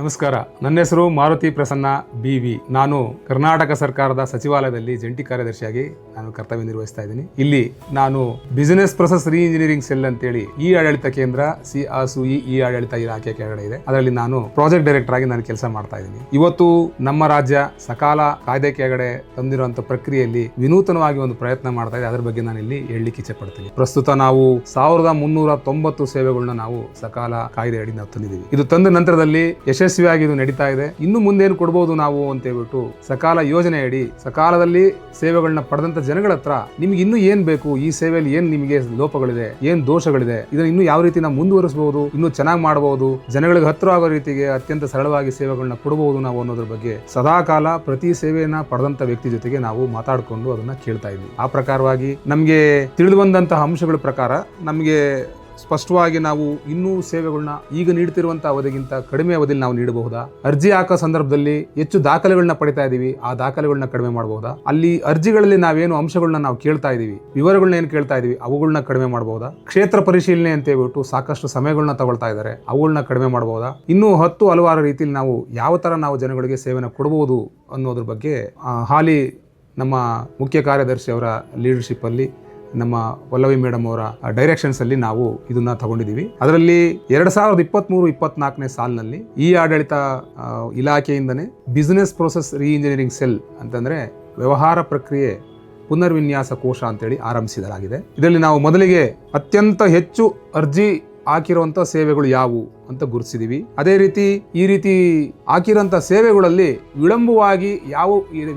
ನಮಸ್ಕಾರ. ನನ್ನ ಹೆಸರು ಮಾರುತಿ ಪ್ರಸನ್ನ ಬಿ ವಿ. ನಾನು ಕರ್ನಾಟಕ ಸರ್ಕಾರದ ಸಚಿವಾಲಯದಲ್ಲಿ ಜಂಟಿ ಕಾರ್ಯದರ್ಶಿಯಾಗಿ ನಾನು ಕರ್ತವ್ಯ ನಿರ್ವಹಿಸ್ತಾ ಇದ್ದೀನಿ. ಇಲ್ಲಿ ನಾನು business process re engineering cell ಅಂತೇಳಿ ಈ ಆಡಳಿತ ಕೇಂದ್ರ, ಸಿ ಆಸು ಇ ಆಡಳಿತ ಇಲಾಖೆ ಕೆಳಗಡೆ ಇದೆ. ಅದರಲ್ಲಿ ನಾನು ಪ್ರಾಜೆಕ್ಟ್ ಡೈರೆಕ್ಟರ್ ಆಗಿ ನಾನು ಕೆಲಸ ಮಾಡ್ತಾ ಇದ್ದೀನಿ. ಇವತ್ತು ನಮ್ಮ ರಾಜ್ಯ ಸಕಾಲ ಕಾಯ್ದೆ ಕೆಳಗಡೆ ತಂದಿರುವಂತಹ ಪ್ರಕ್ರಿಯೆಯಲ್ಲಿ ವಿನೂತನವಾಗಿ ಒಂದು ಪ್ರಯತ್ನ ಮಾಡ್ತಾ ಇದೆ. ಅದರ ಬಗ್ಗೆ ನಾನು ಇಲ್ಲಿ ಹೇಳಲಿಕ್ಕೆ ಇಚ್ಛೆ ಪಡ್ತೀನಿ ಪ್ರಸ್ತುತ ನಾವು ಸಾವಿರದ ಮುನ್ನೂರ ತೊಂಬತ್ತು ಸೇವೆಗಳನ್ನ ನಾವು ಸಕಾಲ ಕಾಯ್ದೆ ಅಡಿ ನಾವು ತಂದಿದ್ದೀವಿ. ಇದು ತಂದ ನಂತರದಲ್ಲಿ ಯಶಸ್ವಿಯಾಗಿ ಇದು ನಡೀತಾ ಇದೆ. ಇನ್ನು ಮುಂದೇನು ಕೊಡ್ಬೋದು ನಾವು ಅಂತ ಹೇಳ್ಬಿಟ್ಟು ಸಕಾಲ ಯೋಜನೆ ಅಡಿ ಸಕಾಲದಲ್ಲಿ ಸೇವೆಗಳನ್ನ ಪಡೆದಂತ ಜನಗಳ ಹತ್ರ ನಿಮ್ಗೆ ಇನ್ನು ಏನ್ ಬೇಕು? ಈ ಸೇವೆಯಲ್ಲಿ ಏನ್ ನಿಮಗೆ ಲೋಪಗಳಿದೆ? ಏನ್ ದೋಷಗಳಿದೆ? ಇದನ್ನ ಇನ್ನು ಯಾವ ರೀತಿ ನಾವು ಮುಂದುವರಿಸಬಹುದು ಇನ್ನು ಚೆನ್ನಾಗಿ ಮಾಡಬಹುದು ಜನಗಳಿಗೆ ಹತ್ರ ಆಗೋ ರೀತಿಗೆ ಅತ್ಯಂತ ಸರಳವಾಗಿ ಸೇವೆಗಳನ್ನ ಕೊಡಬಹುದು ನಾವು ಅನ್ನೋದ್ರ ಬಗ್ಗೆ ಸದಾಕಾಲ ಪ್ರತಿ ಸೇವೆಯನ್ನ ಪಡೆದಂತ ವ್ಯಕ್ತಿ ಜೊತೆಗೆ ನಾವು ಮಾತಾಡಿಕೊಂಡು ಅದನ್ನ ಕೇಳ್ತಾ ಇದ್ವಿ. ಆ ಪ್ರಕಾರವಾಗಿ ನಮಗೆ ತಿಳಿದು ಬಂದಂತಹ ಅಂಶಗಳ ಪ್ರಕಾರ ನಮಗೆ ಸ್ಪಷ್ಟವಾಗಿ ನಾವು ಇನ್ನೂ ಸೇವೆಗಳನ್ನ ಈಗ ನೀಡ್ತಿರುವಂಥ ಅವಧಿಗಿಂತ ಕಡಿಮೆ ಅವಧಿಯಲ್ಲಿ ನಾವು ನೀಡಬಹುದಾ? ಅರ್ಜಿ ಹಾಕೋ ಸಂದರ್ಭದಲ್ಲಿ ಹೆಚ್ಚು ದಾಖಲೆಗಳನ್ನ ಪಡಿತಾ ಇದ್ದೀವಿ ಆ ದಾಖಲೆಗಳನ್ನ ಕಡಿಮೆ ಮಾಡಬಹುದಾ? ಅಲ್ಲಿ ಅರ್ಜಿಗಳಲ್ಲಿ ನಾವೇನು ಅಂಶಗಳನ್ನ ನಾವು ಕೇಳ್ತಾ ಇದ್ದೀವಿ ವಿವರಗಳನ್ನ ಏನು ಕೇಳ್ತಾ ಇದೀವಿ? ಅವುಗಳನ್ನ ಕಡಿಮೆ ಮಾಡಬಹುದಾ? ಕ್ಷೇತ್ರ ಪರಿಶೀಲನೆ ಅಂತ ಹೇಳ್ಬಿಟ್ಟು ಸಾಕಷ್ಟು ಸಮಯಗಳನ್ನ ತಗೊಳ್ತಾ ಇದ್ದಾರೆ ಅವುಗಳನ್ನ ಕಡಿಮೆ ಮಾಡಬಹುದಾ? ಇನ್ನೂ ಹತ್ತು ಹಲವಾರು ರೀತಿಯಲ್ಲಿ ನಾವು ಯಾವ ತರ ನಾವು ಜನಗಳಿಗೆ ಸೇವೆನ ಕೊಡಬಹುದು ಅನ್ನೋದ್ರ ಬಗ್ಗೆ ಹಾಲಿ ನಮ್ಮ ಮುಖ್ಯ ಕಾರ್ಯದರ್ಶಿ ಅವರ ಲೀಡರ್ಶಿಪ್ ಅಲ್ಲಿ ನಮ್ಮ ವಲ್ಲವಿ ಮೇಡಮ್ ಅವರ ಡೈರೆಕ್ಷನ್ಸ್ ಅಲ್ಲಿ ನಾವು ಇದನ್ನ ತಗೊಂಡಿದ್ದೀವಿ. ಅದರಲ್ಲಿ ಎರಡ್ ಸಾವಿರದ ಇಪ್ಪತ್ಮೂರು, ಇಪ್ಪತ್ನಾಲ್ಕನೇ ಸಾಲಿನಲ್ಲಿ ಈ ಆಡಳಿತ ಇಲಾಖೆಯಿಂದನೇ business process re engineering cell ಅಂತಂದ್ರೆ ವ್ಯವಹಾರ ಪ್ರಕ್ರಿಯೆ ಪುನರ್ವಿನ್ಯಾಸ ಕೋಶ ಅಂತೇಳಿ ಆರಂಭಿಸಲಾಗಿದೆ ಇದರಲ್ಲಿ ನಾವು ಮೊದಲಿಗೆ ಅತ್ಯಂತ ಹೆಚ್ಚು ಅರ್ಜಿ ಹಾಕಿರುವಂತ ಸೇವೆಗಳು ಯಾವುವು ಅಂತ ಗುರುತಿಸಿದೀವಿ. ಅದೇ ರೀತಿ ಈ ರೀತಿ ಹಾಕಿರೋಂಥ ಸೇವೆಗಳಲ್ಲಿ ವಿಳಂಬವಾಗಿ ಯಾವ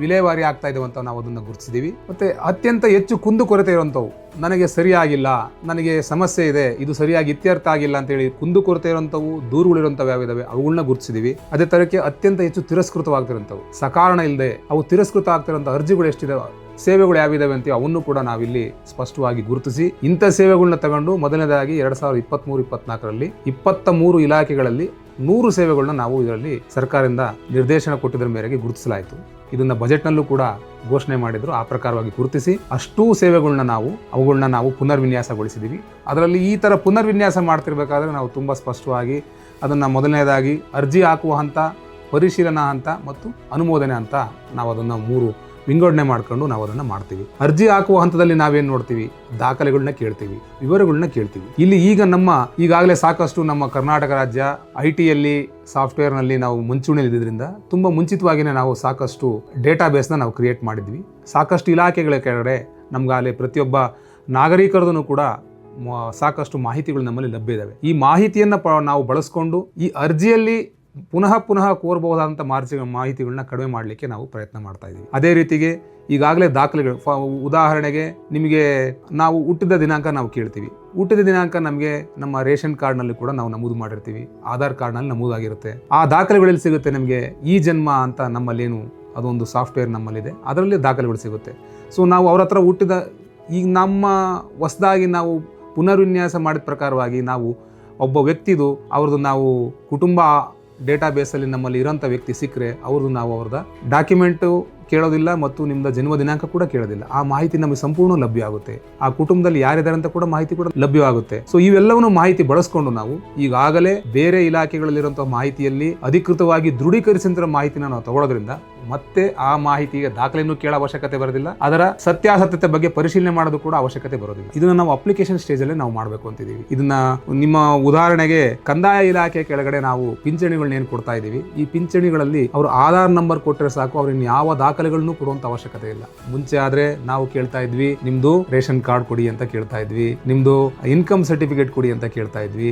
ವಿಲೇವಾರಿ ಆಗ್ತಾ ಇದಾವೆ ಅಂತ ನಾವು ಅದನ್ನ ಗುರುತಿಸಿದೀವಿ. ಮತ್ತೆ ಅತ್ಯಂತ ಹೆಚ್ಚು ಕುಂದುಕೊರತೆ ಇರುವಂಥವು ನನಗೆ ಸರಿಯಾಗಿಲ್ಲ, ನನಗೆ ಸಮಸ್ಯೆ ಇದೆ, ಇದು ಸರಿಯಾಗಿ ಇತ್ಯರ್ಥ ಆಗಿಲ್ಲ ಅಂತೇಳಿ ಕುಂದುಕೊರತೆ ಇರುವಂಥವು ದೂರುಗಳಿರುವಂಥವು ಯಾವಿದಾವೆ ಅವುಗಳನ್ನ ಗುರುತಿಸಿದೀವಿ. ಅದೇ ತರಕ್ಕೆ ಅತ್ಯಂತ ಹೆಚ್ಚು ತಿರಸ್ಕೃತವಾಗ್ತಿರೋಂಥವು ಸಕಾರಣ ಇಲ್ಲದೆ ಅವು ತಿರಸ್ಕೃತ ಆಗ್ತಿರೋಂಥ ಅರ್ಜಿಗಳು ಎಷ್ಟಿದಾವೆ ಸೇವೆಗಳು ಯಾವಿದಾವೆ ಅಂತೀವಿ ಅವನ್ನು ಕೂಡ ನಾವಿಲ್ಲಿ ಸ್ಪಷ್ಟವಾಗಿ ಗುರುತಿಸಿ ಇಂಥ ಸೇವೆಗಳನ್ನ ತಗೊಂಡು ಮೊದಲನೇದಾಗಿ ಎರಡ್ ಸಾವಿರದ ಇಪ್ಪತ್ತ್ಮೂರು ಇಪ್ಪತ್ನಾಲ್ಕರಲ್ಲಿ ಇಪ್ಪತ್ತ ಮೂರು ಇಲಾಖೆಗಳಲ್ಲಿ ನೂರು ಸೇವೆಗಳನ್ನ ನಾವು ಇದರಲ್ಲಿ ಸರ್ಕಾರದಿಂದ ನಿರ್ದೇಶನ ಕೊಟ್ಟಿದ್ದರ ಮೇರೆಗೆ ಗುರುತಿಸಲಾಯಿತು. ಇದನ್ನ ಬಜೆಟ್ನಲ್ಲೂ ಕೂಡ ಘೋಷಣೆ ಮಾಡಿದ್ರು. ಆ ಪ್ರಕಾರವಾಗಿ ಗುರುತಿಸಿ ಅಷ್ಟೂ ಸೇವೆಗಳನ್ನ ನಾವು ಅವುಗಳನ್ನ ನಾವು ಪುನರ್ವಿನ್ಯಾಸಗೊಳಿಸಿದ್ದೀವಿ ಅದರಲ್ಲಿ ಈ ಥರ ಪುನರ್ವಿನ್ಯಾಸ ಮಾಡ್ತಿರ್ಬೇಕಾದ್ರೆ ನಾವು ತುಂಬ ಸ್ಪಷ್ಟವಾಗಿ ಅದನ್ನು ಮೊದಲನೇದಾಗಿ ಅರ್ಜಿ ಹಾಕುವ ಹಂತ, ಪರಿಶೀಲನಾ ಹಂತ ಮತ್ತು ಅನುಮೋದನೆ ಅಂತ ನಾವು ಅದನ್ನು ಮೂರು ವಿಂಗಡಣೆ ಮಾಡ್ಕೊಂಡು ನಾವು ಅದನ್ನು ಮಾಡ್ತೀವಿ. ಅರ್ಜಿ ಹಾಕುವ ಹಂತದಲ್ಲಿ ನಾವೇನು ನೋಡ್ತೀವಿ? ದಾಖಲೆಗಳನ್ನ ಕೇಳ್ತೀವಿ. ವಿವರಗಳನ್ನ ಕೇಳ್ತೀವಿ. ಇಲ್ಲಿ ಈಗ ನಮ್ಮ, ಈಗಾಗಲೇ ಸಾಕಷ್ಟು ನಮ್ಮ ಕರ್ನಾಟಕ ರಾಜ್ಯ ಐ ಟಿಯಲ್ಲಿ ಸಾಫ್ಟ್ವೇರ್ನಲ್ಲಿ ನಾವು ಮುಂಚೂಣಿಯಲ್ಲಿದ್ದರಿಂದ ತುಂಬ ಮುಂಚಿತವಾಗಿಯೇ ನಾವು ಸಾಕಷ್ಟು ಡೇಟಾಬೇಸ್ನ ನಾವು ಕ್ರಿಯೇಟ್ ಮಾಡಿದ್ವಿ. ಸಾಕಷ್ಟು ಇಲಾಖೆಗಳ ಕೆಳಗಡೆ ನಮ್ಗಾಗಲೇ ಪ್ರತಿಯೊಬ್ಬ ನಾಗರಿಕರದೂ ಕೂಡ ಸಾಕಷ್ಟು ಮಾಹಿತಿಗಳು ನಮ್ಮಲ್ಲಿ ಲಭ್ಯ ಇದ್ದಾವೆ ಈ ಮಾಹಿತಿಯನ್ನು ನಾವು ಬಳಸ್ಕೊಂಡು ಈ ಅರ್ಜಿಯಲ್ಲಿ ಪುನಃ ಪುನಃ ಕೋರಬಹುದಾದಂಥ ಮಾರ್ಜಿ, ಮಾಹಿತಿಗಳನ್ನ ಕಡಿಮೆ ಮಾಡಲಿಕ್ಕೆ ನಾವು ಪ್ರಯತ್ನ ಮಾಡ್ತಾ ಇದ್ದೀವಿ. ಅದೇ ರೀತಿಗೆ ಈಗಾಗಲೇ ದಾಖಲೆಗಳು ಉದಾಹರಣೆಗೆ ನಿಮಗೆ ನಾವು ಹುಟ್ಟಿದ ದಿನಾಂಕ ನಾವು ಕೇಳ್ತೀವಿ. ಹುಟ್ಟಿದ ದಿನಾಂಕ ನಮಗೆ ನಮ್ಮ ರೇಷನ್ ಕಾರ್ಡ್ನಲ್ಲಿ ಕೂಡ ನಾವು ನಮೂದು ಮಾಡಿರ್ತೀವಿ. ಆಧಾರ್ ಕಾರ್ಡ್ನಲ್ಲಿ ನಮೂದಾಗಿರುತ್ತೆ. ಆ ದಾಖಲೆಗಳಲ್ಲಿ ಸಿಗುತ್ತೆ ನಮಗೆ? ಈ ಜನ್ಮ ಅಂತ ನಮ್ಮಲ್ಲೇನು, ಅದೊಂದು ಸಾಫ್ಟ್ವೇರ್ ನಮ್ಮಲ್ಲಿದೆ. ಅದರಲ್ಲಿ ದಾಖಲೆಗಳು ಸಿಗುತ್ತೆ. ಸೊ ನಾವು ಅವ್ರ ಹತ್ರ ಹುಟ್ಟಿದ, ಈಗ ನಮ್ಮ ಹೊಸದಾಗಿ ನಾವು ಪುನರ್ವಿನ್ಯಾಸ ಮಾಡಿದ ಪ್ರಕಾರವಾಗಿ ನಾವು ಒಬ್ಬ ವ್ಯಕ್ತಿದು, ಅವ್ರದ್ದು ನಾವು ಕುಟುಂಬ ಡೇಟಾಬೇಸಲ್ಲಿ ನಮ್ಮಲ್ಲಿ ಇರೋಂಥ ವ್ಯಕ್ತಿ ಸಿಕ್ಕರೆ ಅವ್ರದ್ದು ನಾವು ಅವ್ರದ್ದು ಡಾಕ್ಯುಮೆಂಟು ಕೇಳೋದಿಲ್ಲ ಮತ್ತು ನಿಮ್ಮ ಜನ್ಮ ದಿನಾಂಕ ಕೂಡ ಕೇಳೋದಿಲ್ಲ. ಆ ಮಾಹಿತಿ ನಮಗೆ ಸಂಪೂರ್ಣ ಲಭ್ಯ ಆಗುತ್ತೆ. ಆ ಕುಟುಂಬದಲ್ಲಿ ಯಾರಿದ್ದಾರೆ ಅಂತ ಕೂಡ ಮಾಹಿತಿ ಕೂಡ ಲಭ್ಯವಾಗುತ್ತೆ ಸೊ ಇವೆಲ್ಲವನ್ನು ಮಾಹಿತಿ ಬಳಸ್ಕೊಂಡು ನಾವು ಈಗಾಗಲೇ ಬೇರೆ ಇಲಾಖೆಗಳಲ್ಲಿರುವಂತಹ ಮಾಹಿತಿಯಲ್ಲಿ ಅಧಿಕೃತವಾಗಿ ದೃಢೀಕರಿಸಿದ ಮಾಹಿತಿನ ನಾವು ತಗೊಳ್ಳೋದ್ರಿಂದ ಮತ್ತೆ ಆ ಮಾಹಿತಿಗೆ ದಾಖಲೆಯನ್ನು ಕೇಳೋ ಅವಶ್ಯಕತೆ ಬರೋದಿಲ್ಲ. ಅದರ ಸತ್ಯಾಸತ್ಯತೆ ಬಗ್ಗೆ ಪರಿಶೀಲನೆ ಮಾಡೋದು ಕೂಡ ಅವಶ್ಯಕತೆ ಬರೋದಿಲ್ಲ. ಇದನ್ನ ನಾವು ಅಪ್ಲಿಕೇಶನ್ ಸ್ಟೇಜ್ ಅಲ್ಲಿ ನಾವು ಮಾಡಬೇಕು ಅಂತಿದ್ದೀವಿ. ಇದನ್ನ ನಿಮ್ಮ ಉದಾಹರಣೆಗೆ ಕಂದಾಯ ಇಲಾಖೆ ಕೆಳಗಡೆ ನಾವು ಪಿಂಚಣಿಗಳನ್ನ ಏನು ಕೊಡ್ತಾ ಇದ್ದೀವಿ? ಈ ಪಿಂಚಣಿಗಳಲ್ಲಿ ಅವರು ಆಧಾರ್ ನಂಬರ್ ಕೊಟ್ಟರೆ ಸಾಕು ಅವ್ರನ್ನ ಯಾವ ದಾಖಲೆಗಳನ್ನು ಕೊಡುವಂತ ಅವಶ್ಯಕತೆ ಇಲ್ಲ. ಮುಂಚೆ ಆದ್ರೆ ನಾವು ಕೇಳ್ತಾ ಇದ್ವಿ, ನಿಮ್ದು ರೇಷನ್ ಕಾರ್ಡ್ ಕೊಡಿ ಅಂತ ಕೇಳ್ತಾ ಇದ್ವಿ, ನಿಮ್ದು ಇನ್ಕಮ್ ಸರ್ಟಿಫಿಕೇಟ್ ಕೊಡಿ ಅಂತ ಕೇಳ್ತಾ ಇದ್ವಿ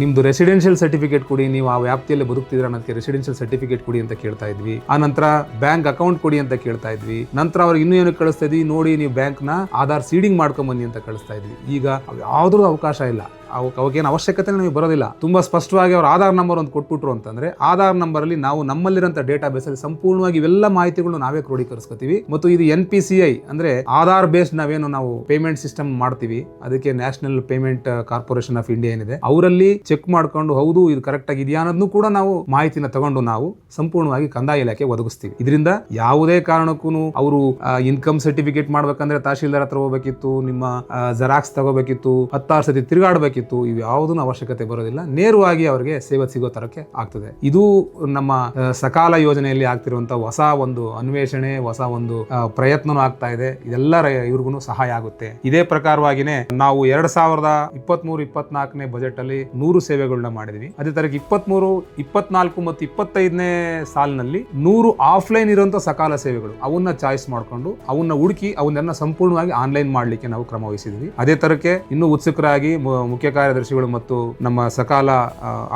ನಿಮ್ದು ರೆಸಿಡೆನ್ಷಿಯಲ್ ಸರ್ಟಿಫಿಕೇಟ್ ಕೊಡಿ, ನೀವು ಆ ವ್ಯಾಪ್ತಿಯಲ್ಲಿ ಬದುಕ್ತಿದ್ರೆ ಅನ್ನೋದಕ್ಕೆ ರೆಸಿಡೆನ್ಷಿಯಲ್ ಸರ್ಟಿಫಿಕೇಟ್ ಕೊಡಿ ಅಂತ ಕೇಳ್ತಾ ಇದ್ವಿ. ಆ ನಂತರ ಬ್ಯಾಂಕ್ ಅಕೌಂಟ್ ಕೊಡಿ ಅಂತ ಕೇಳ್ತಾ ಇದ್ವಿ. ನಂತರ ಅವ್ರಿಗೆ ಇನ್ನೂ ಏನು ಕಳಿಸ್ತಾ ಇದ್ವಿ, ನೋಡಿ, ನೀವು ಬ್ಯಾಂಕ್ನ ಆಧಾರ್ ಸೀಡಿಂಗ್ ಮಾಡ್ಕೊಂಡ್ ಬನ್ನಿ ಅಂತ ಕಳಿಸ್ತಾ ಇದ್ವಿ. ಈಗ ಯಾವ್ದ್ರ ಅವಕಾಶ ಇಲ್ಲ. ಅವಕ್ಕೆ ಅವಕ್ಕೇನು ಅವಶ್ಯಕತೆ ನಮಗೆ ಬರೋದಿಲ್ಲ. ತುಂಬಾ ಸ್ಪಷ್ಟವಾಗಿ ಅವ್ರ ಆಧಾರ್ ನಂಬರ್ ಒಂದು ಕೊಟ್ಬಿಟ್ರು ಅಂತಂದ್ರೆ, ಆಧಾರ್ ನಂಬರ್ ಅಲ್ಲಿ ನಾವು ನಮ್ಮಲ್ಲಿರೋಂಥ ಡೇಟಾ ಬೇಸ್ ಅಲ್ಲಿ ಸಂಪೂರ್ಣವಾಗಿ ಇವೆಲ್ಲ ಮಾಹಿತಿಗಳು ನಾವೇ ಕ್ರೋಢೀಕರಿಸ್ಕೊತೀವಿ ಮತ್ತು ಇದು ಎನ್ ಪಿ ಸಿ ಐ ಅಂದ್ರೆ ಆಧಾರ್ ಬೇಸ್ಡ್ ನಾವೇನು ನಾವು ಪೇಮೆಂಟ್ ಸಿಸ್ಟಮ್ ಮಾಡ್ತೀವಿ. ಅದಕ್ಕೆ national payment corporation of India ಏನಿದೆ. ಅವರಲ್ಲಿ ಚೆಕ್ ಮಾಡ್ಕೊಂಡು, ಹೌದು, ಇದು ಕರೆಕ್ಟ್ ಆಗಿ ಇದೆಯಾ ಅನ್ನೋದನ್ನು ಕೂಡ ನಾವು ಮಾಹಿತಿನ ತಗೊಂಡು ನಾವು ಸಂಪೂರ್ಣವಾಗಿ ಕಂದಾಯ ಇಲಾಖೆ ಒದಗಿಸ್ತೀವಿ. ಇದರಿಂದ ಯಾವುದೇ ಕಾರಣಕ್ಕೂ ಅವರು ಇನ್ಕಮ್ ಸರ್ಟಿಫಿಕೇಟ್ ಮಾಡ್ಬೇಕಂದ್ರೆ ತಹಶೀಲ್ದಾರ್ ಹತ್ರ ಹೋಗ್ಬೇಕಿತ್ತು, ನಿಮ್ಮ ಜೆರಾಕ್ಸ್ ತಗೋಬೇಕಿತ್ತು, ಹತ್ತಾರು ಸತಿ ತಿರುಗಾಡಬೇಕಿತ್ತು. ಮಾಡಬೇಕಿತ್ತು ಇವು ಅವಶ್ಯಕತೆ ಬರೋದಿಲ್ಲ, ನೇರವಾಗಿ ಅವರಿಗೆ ಸೇವೆ ಸಿಗೋ ತರಕ್ಕೆ ಆಗ್ತದೆ. ಇದು ನಮ್ಮ ಸಕಾಲ ಯೋಜನೆಯಲ್ಲಿ ಆಗ್ತಿರುವಂತಹ ಹೊಸ ಒಂದು ಅನ್ವೇಷಣೆ, ಹೊಸ ಒಂದು ಪ್ರಯತ್ನನೂ ಆಗ್ತಾ ಇದೆ. ಇದೆಲ್ಲ ಇವ್ರಿಗೂ ಸಹಾಯ ಆಗುತ್ತೆ. ಇದೇ ಪ್ರಕಾರವಾಗಿನೇ ನಾವು ಎರಡ್ ಸಾವಿರದ ಇಪ್ಪತ್ಮೂರು, ಇಪ್ಪತ್ನಾಲ್ಕನೇ ಬಜೆಟ್ ಅಲ್ಲಿ ನೂರು ಸೇವೆಗಳನ್ನ ಮಾಡಿದ್ವಿ. ಅದೇ ತರಕ್ಕೆ ಇಪ್ಪತ್ಮೂರು, ಇಪ್ಪತ್ನಾಲ್ಕು ಮತ್ತು ಇಪ್ಪತ್ತೈದನೇ ಸಾಲಿನಲ್ಲಿ ನೂರು ಆಫ್ಲೈನ್ ಇರುವಂತಹ ಸಕಾಲ ಸೇವೆಗಳು. ಅವನ್ನ ಚಾಯ್ಸ್ ಮಾಡ್ಕೊಂಡು, ಅವನ್ನ ಹುಡುಕಿ, ಅವನ್ನೆಲ್ಲ ಸಂಪೂರ್ಣವಾಗಿ ಆನ್ಲೈನ್ ಮಾಡ್ಲಿಕ್ಕೆ ನಾವು ಕ್ರಮ ವಹಿಸಿದ್ವಿ. ಅದೇ ತರಕ್ಕೆ ಇನ್ನೂ ಉತ್ಸುಕರಾಗಿ ಮುಖ್ಯ ಕಾರ್ಯದರ್ಶಿಗಳು ಮತ್ತು ನಮ್ಮ ಸಕಾಲ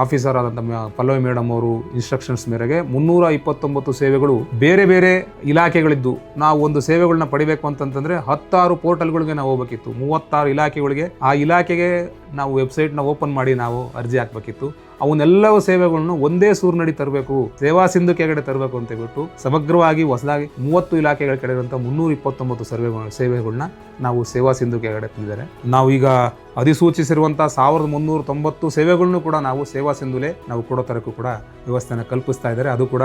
ಆಫೀಸರ್ ಆದಂಥ ಪಲ್ಲವಿ ಮೇಡಮ್ ಅವರು ಇನ್ಸ್ಟ್ರಕ್ಷನ್ಸ್ ಮೇರೆಗೆ ಮುನ್ನೂರ ಇಪ್ಪತ್ತೊಂಬತ್ತು ಸೇವೆಗಳು ಬೇರೆ ಬೇರೆ ಇಲಾಖೆಗಳಿದ್ದು, ನಾವು ಒಂದು ಸೇವೆಗಳನ್ನ ಪಡಿಬೇಕು ಅಂತಂತಂದ್ರೆ ಹತ್ತಾರು ಪೋರ್ಟಲ್ಗಳಿಗೆ ನಾವು ಹೋಗ್ಬೇಕಿತ್ತು. ಮೂವತ್ತಾರು ಇಲಾಖೆಗಳಿಗೆ ಆ ಇಲಾಖೆಗೆ ನಾವು ವೆಬ್ಸೈಟ್ನ ಓಪನ್ ಮಾಡಿ ನಾವು ಅರ್ಜಿ ಹಾಕ್ಬೇಕಿತ್ತು. ಅವನ್ನೆಲ್ಲವೂ ಸೇವೆಗಳನ್ನು ಒಂದೇ ಸೂರ್ನಡಿ ತರಬೇಕು, ಸೇವಾ ಸಿಂಧು ಕೆಳಗಡೆ ತರಬೇಕು ಅಂತ ಹೇಳ್ಬಿಟ್ಟು ಸಮಗ್ರವಾಗಿ ಹೊಸದಾಗಿ ಮೂವತ್ತು ಇಲಾಖೆಗಳ ಇರುವಂಥ ಮುನ್ನೂರ ಇಪ್ಪತ್ತೊಂಬತ್ತು ಸರ್ವೆ ಸೇವೆಗಳನ್ನ ನಾವು ಸೇವಾ ಸಿಂಧು ಕೆಳಗಡೆ ತಂದಿದ್ದಾರೆ. ನಾವು ಈಗ ಅಧಿಸೂಚಿಸಿರುವಂತಹ ಸಾವಿರದ ಮುನ್ನೂರ ತೊಂಬತ್ತು ಸೇವೆಗಳನ್ನು ಕೂಡ ನಾವು ಸೇವಾ ಸಿಂಧುಲೆ ನಾವು ಕೊಡೋ ತರಕ್ಕೂ ಕೂಡ ವ್ಯವಸ್ಥೆನ ಕಲ್ಪಿಸ್ತಾ ಇದ್ದಾರೆ. ಅದು ಕೂಡ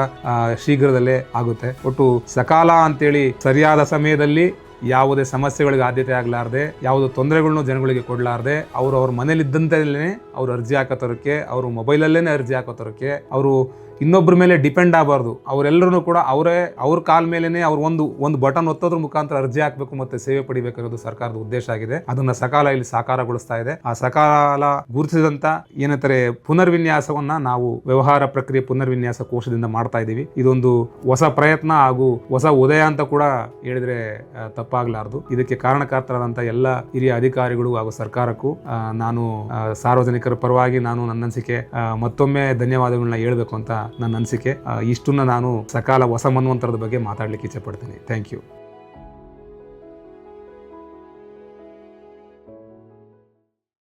ಶೀಘ್ರದಲ್ಲೇ ಆಗುತ್ತೆ. ಒಟ್ಟು ಸಕಾಲ ಅಂತೇಳಿ ಸರಿಯಾದ ಸಮಯದಲ್ಲಿ ಯಾವುದೇ ಸಮಸ್ಯೆಗಳಿಗೆ ಆದ್ಯತೆ ಆಗಲಾರ್ದೆ, ಯಾವುದೇ ತೊಂದರೆಗಳನ್ನು ಜನಗಳಿಗೆ ಕೊಡಲಾರ್ದೆ, ಅವರು ಅವ್ರ ಮನೇಲಿದ್ದಂತಲೇ ಅವ್ರು ಅರ್ಜಿ ಹಾಕೋತರಕ್ಕೆ ಅವರು ಮೊಬೈಲಲ್ಲೇ ಅರ್ಜಿ ಹಾಕೋತರಕ್ಕೆ ಅವರು ಇನ್ನೊಬ್ಬರ ಮೇಲೆ ಡಿಪೆಂಡ್ ಆಗಬಾರ್ದು. ಅವರೆಲ್ಲರೂ ಕೂಡ ಅವರೇ, ಅವ್ರ ಕಾಲ ಮೇಲೇನೆ ಅವ್ರು ಒಂದು ಒಂದು ಬಟನ್ ಒತ್ತೋದ್ರ ಮುಖಾಂತರ ಅರ್ಜಿ ಹಾಕಬೇಕು ಮತ್ತೆ ಸೇವೆ ಪಡಿಬೇಕನ್ನೋದು ಸರ್ಕಾರದ ಉದ್ದೇಶ ಆಗಿದೆ. ಅದನ್ನ ಸಕಾಲ ಇಲ್ಲಿ ಸಾಕಾರಗೊಳಿಸ್ತಾ ಇದೆ. ಆ ಸಕಾಲ ಗುರುತಿಸಿದಂತ ಏನಂತಾರೆ ಪುನರ್ವಿನ್ಯಾಸವನ್ನ ನಾವು ವ್ಯವಹಾರ ಪ್ರಕ್ರಿಯೆ ಪುನರ್ವಿನ್ಯಾಸ ಕೋಶದಿಂದ ಮಾಡ್ತಾ ಇದ್ದೀವಿ. ಇದೊಂದು ಹೊಸ ಪ್ರಯತ್ನ ಹಾಗೂ ಹೊಸ ಉದಯ ಅಂತ ಕೂಡ ಹೇಳಿದ್ರೆ ತಪ್ಪಾಗಲಾರದು. ಇದಕ್ಕೆ ಕಾರಣಕರ್ತರಾದಂಥ ಎಲ್ಲ ಹಿರಿಯ ಅಧಿಕಾರಿಗಳು ಹಾಗೂ ಸರ್ಕಾರಕ್ಕೂ ನಾನು ಸಾರ್ವಜನಿಕರ ಪರವಾಗಿ ನಾನು ನನ್ನ ಅನಿಸಿಕೆ ಮತ್ತೊಮ್ಮೆ ಧನ್ಯವಾದಗಳನ್ನ ಹೇಳ್ಬೇಕು ಅಂತ ನನ್ನ ಅನಿಸಿಕೆ. ಇಷ್ಟನ್ನು ನಾನು ಸಕಾಲ ಹೊಸ ಮನ್ವಂತರದ ಬಗ್ಗೆ ಮಾತಾಡ್ಲಿಕ್ಕೆ ಇಚ್ಛೆ ಪಡ್ತೀನಿ. Thank you